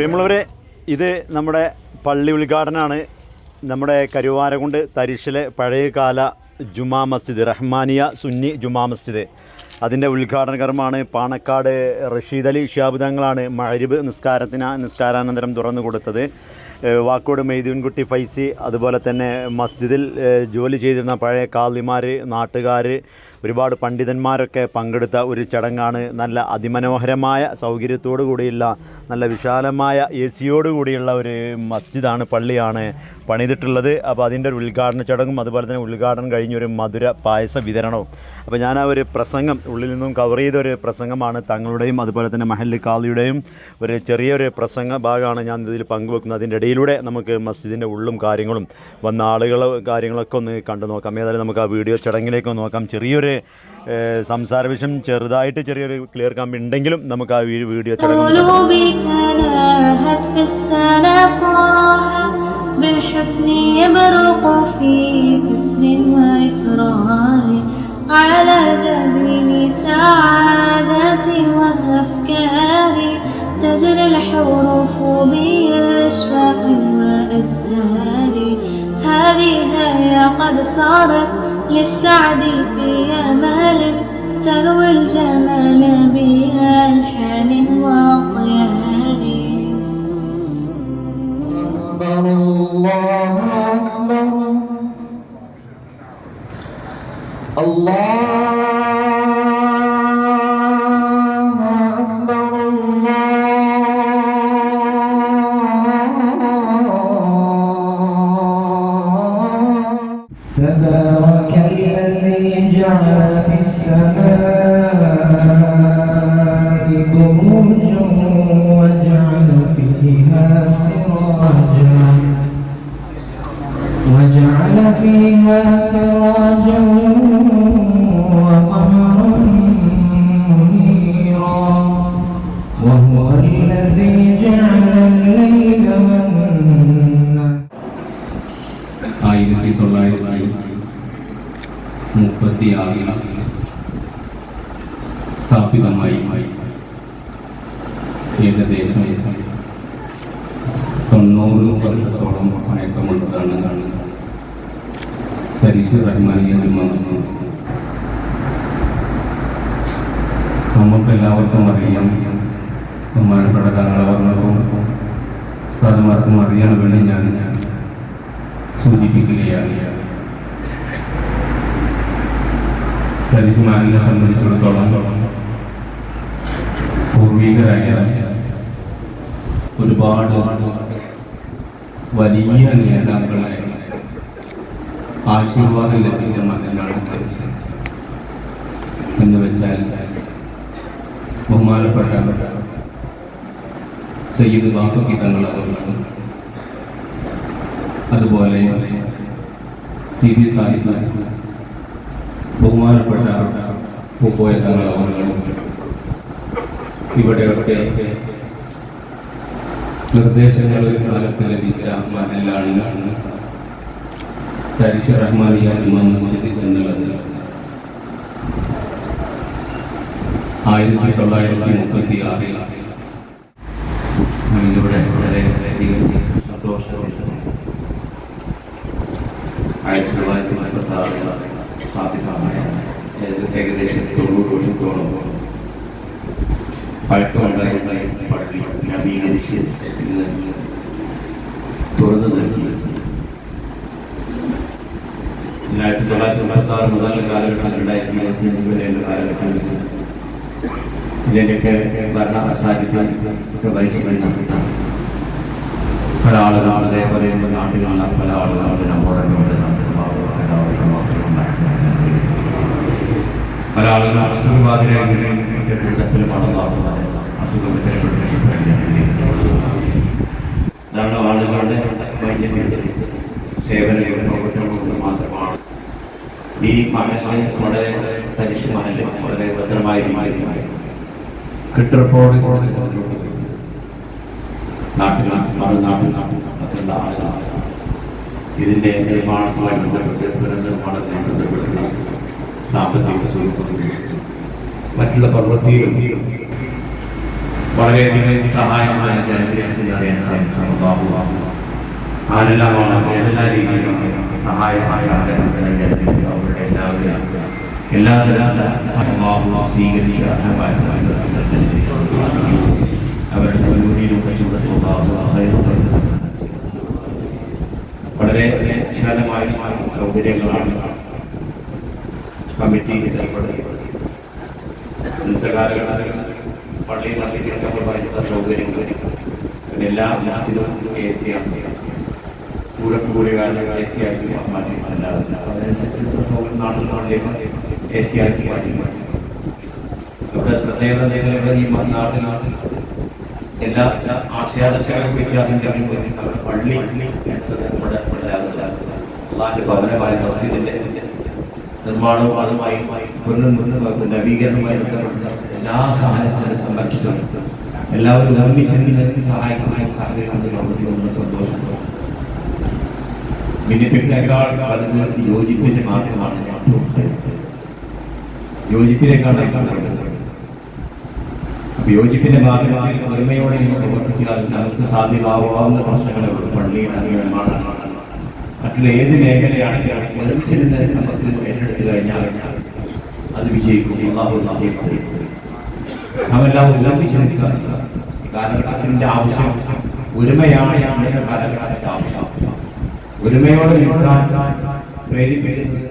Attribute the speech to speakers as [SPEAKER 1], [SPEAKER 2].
[SPEAKER 1] പ്രിയമുള്ളവരെ ഇത് നമ്മുടെ പള്ളി ഉദ്ഘാടനമാണ്. നമ്മുടെ കരുവാരകുണ്ട് തരിശിലെ പഴയകാല ജുമാ മസ്ജിദ് റഹ്മാനിയ സുന്നി ജുമാ മസ്ജിദ്. അതിന്റെ ഉദ്ഘാടന കർമ്മമാണ് പാണക്കാട് റഷീദ് അലി ഷിയാബുദങ്ങളാണ് മഴരിബ് നിസ്കാരത്തിന് നിസ്കാരാനന്തരം തുറന്നു കൊടുത്തത്. വാക്കോട് മെയ്തീൻകുട്ടി ഫൈസി അതുപോലെ തന്നെ മസ്ജിദിൽ ജോലി ചെയ്തിരുന്ന പഴയ കാലിമാർ നാട്ടുകാർ ഒരുപാട് പണ്ഡിതന്മാരൊക്കെ പങ്കെടുത്ത ഒരു ചടങ്ങാണ്. നല്ല അതിമനോഹരമായ സൗകര്യത്തോടു കൂടിയുള്ള നല്ല വിശാലമായ എ സിയോട് കൂടിയുള്ള ഒരു മസ്ജിദാണ് പള്ളിയാണ് പണിതിട്ടുള്ളത്. അപ്പോൾ അതിന്റെ ഒരു ഉദ്ഘാടന ചടങ്ങും അതുപോലെ തന്നെ ഉദ്ഘാടനം കഴിഞ്ഞൊരു മധുര പായസ വിതരണവും. അപ്പോൾ ഞാൻ ആ ഒരു പ്രസംഗം ഉള്ളിൽ നിന്നും കവർ ചെയ്ത ഒരു പ്രസംഗമാണ് തങ്ങളുടെയും അതുപോലെ തന്നെ മഹല്ലി കാളിയുടെയും ഒരു ചെറിയൊരു പ്രസംഗ ഭാഗമാണ് ഞാൻ ഇതിൽ പങ്കുവെക്കുന്നത് അതിൻ്റെ ഇടയിലൂടെ നമുക്ക് മസ്ജിദിൻ്റെ ഉള്ളും കാര്യങ്ങളും വന്ന ആളുകൾ കാര്യങ്ങളൊക്കെ ഒന്ന് കണ്ടു നോക്കാം ഏതായാലും നമുക്ക് ആ വീഡിയോ ചടങ്ങിലേക്ക് ഒന്ന് നോക്കാം ചെറിയൊരു ഏഹ്, സംസാര വിഷയം ചെറുതായിട്ട് ചെറിയൊരു ക്ലിയർ കമ്പി ഉണ്ടെങ്കിലും നമുക്ക് ആ വീ- വീഡിയോ ചടങ്ങ് ഒന്ന് കണ്ടു
[SPEAKER 2] قلوبي تناهت في السنة فراها بالحسن يبرق في على جبين سعادتي والأفكار تجري الحروف بأشواق وأزهار هذه هي قد صارت للسعد في أمل. تروي الجمال بألحان وأطيار
[SPEAKER 3] أكبر الله.
[SPEAKER 4] আল্লাহ മുപ്പത്തി ആറിൽ സ്ഥാപിതമായി ഏകദേശം തൊണ്ണൂറ് വർഷത്തോളം പഴക്കമുള്ളതാണ് തരിശ് റഹ്മാനിയ ജുമാമസ്ജിദ് നമുക്കെല്ലാവർക്കും അറിയാം ബഹുമാനപ്പെട്ട തങ്ങളവർണവും ഉസ്താദുമാർക്കും അറിയാൻ വേണ്ടി ഞാൻ സൂചിപ്പിക്കുകയാണ്. ഷരീഫുമാനെ സംബന്ധിച്ചിടത്തോളം പൂർവികരായ ഒരുപാട് വലിയ നേതാക്കളെ ആശീർവാദം ലഭിച്ച മകനാണ് എന്ന് വെച്ചാൽ ബഹുമാനപ്പെട്ട സയ്യിദ് ബാഫക്കി തങ്ങൾ അവരാണ് അതുപോലെ സി ഡി സാഹിബ് ബഹുമാനപ്പെട്ട മുമ്പോയ തങ്ങളവങ്ങളും ഇവിടെയൊക്കെ നിർദ്ദേശങ്ങൾ ഒരു കാലത്ത് ലഭിച്ച മഹലാണ് തരിശ റഹ്മാനിയ ജുമാ മസ്ജിദ് എന്നുള്ളത് ആയിരത്തി തൊള്ളായിരത്തി മുപ്പത്തി ആറിലാണ് ഏകദേശം തൊണ്ണൂറ് വർഷത്തോളം പഴക്കമുണ്ടായി പള്ളി നവീകരിച്ച് തുറന്നു നൽകി ആയിരത്തി തൊള്ളായിരത്തി ആറ് മുതൽ കാലഘട്ടം രണ്ടായിരത്തി ഇരുപത്തി അഞ്ച് വരെയുള്ള കാലഘട്ടത്തിൽ ഇതിന്റെയൊക്കെ ഭരണ സാന്നിധ്യം വഹിച്ചു വരുന്ന പല ആളുകൾ അതേപോലെ നാട്ടിലുള്ള പല ആളുകളുടെ നമ്മോടുണ്ട് പല ആളുകൾ അസുഖബാധിതരായി കൂട്ടത്തിൽ മടങ്ങാറുള്ളത് അസുഖം ധാരാളം ആളുകളുടെ വൈദ്യം സേവന പ്രവർത്തനങ്ങൾ മാത്രമാണ്. ഈ മഹലിനെ വളരെ തരിശ് മഹൽ വളരെ ഭദ്രമായി കിട്ടപ്പോഴും നാട്ടിൽ മറുനാട്ടിൽ മറ്റുള്ള ആളുകളാണ്. ഇതിന്റെ നിർമ്മാണവുമായി ബന്ധപ്പെട്ട് പുനർനിർമ്മാണവുമായി ബന്ധപ്പെട്ടുള്ള സാമ്പത്തിക സ്വരൂപത്തിൽ മറ്റുള്ള പർവത്തിയിലും വളരെയധികം സഹായമായ ജനഗ്രഹത്തിൽ അറിയാൻ അള്ളാഹു ആരെല്ലാമാണ് ഏതെല്ലാ രീതിയിലും ജനത്തിന് അവരുടെ എല്ലാവരും എല്ലാ തരം സ്വീകരിച്ച അവരുടെ കച്ചുകൂടെ വളരെ വിശാലമായ സൗകര്യങ്ങളാണ് കമ്മിറ്റി ഏർപ്പെടുത്തിയത് ഇന്നത്തെ കാലഘട്ടത്തിൽ പള്ളി നടത്തിയിട്ടുള്ള സൗകര്യങ്ങൾ എല്ലാ മസ്ജിദും എ സി ആണ് കൂടക്കൂടികാലം എ സി ആക്കി മാറ്റി. അല്ലാതെ അതിനനുസരിച്ച് സൗകര്യം നാട്ടിലേക്ക് എ സി ആക്കി മാറ്റി ഇവിടെ പ്രത്യേകത ഇവിടെ ഈ നാട്ടിൽ എല്ലാ ആശയാദർശങ്ങളും വ്യത്യാസം പള്ളി എന്നത് നമ്മുടെ ഭവനമായ മസ്ജിദിന്റെ. നിർമ്മാണവും അതുമായി നവീകരണവുമായി ബന്ധപ്പെട്ട എല്ലാ സഹായത്തിനും സംബന്ധിച്ചും എല്ലാവരും നിർമ്മിച്ച് സഹായിക്കുന്ന സാഹചര്യം നമുക്ക് സന്തോഷം ഭിന്നിപ്പിനേക്കാൾ അതിന് യോജിപ്പിന്റെ മാർഗമാണ് ഞാൻ യോജിപ്പിനേക്കാൾ അപ്പൊ യോജിപ്പിന്റെ ഭാഗമായി ഒരുമയോടെ പ്രവർത്തിച്ചാൽ നമുക്ക് സാധ്യമാവാവുന്ന പ്രശ്നങ്ങളെ ഉള്ളൂ. പള്ളി നിർമ്മാണം മറ്റുള്ള ഏത് മേഖലയാണെങ്കിലും ഒരുമിച്ചിരുന്ന് നമുക്ക് ഏറ്റെടുത്തു കഴിഞ്ഞാൽ അത് വിജയിക്കും അവരെല്ലാം കാരണം ഉല്ലംഘിച്ച് നിൽക്കുക കാലഘട്ടത്തിന്റെ ആവശ്യം ഒരുമയാണ് കാലഘട്ടത്തിന്റെ ആവശ്യം. ഒരുമയോടെ പ്രേരിപ്പിക്കുന്നത്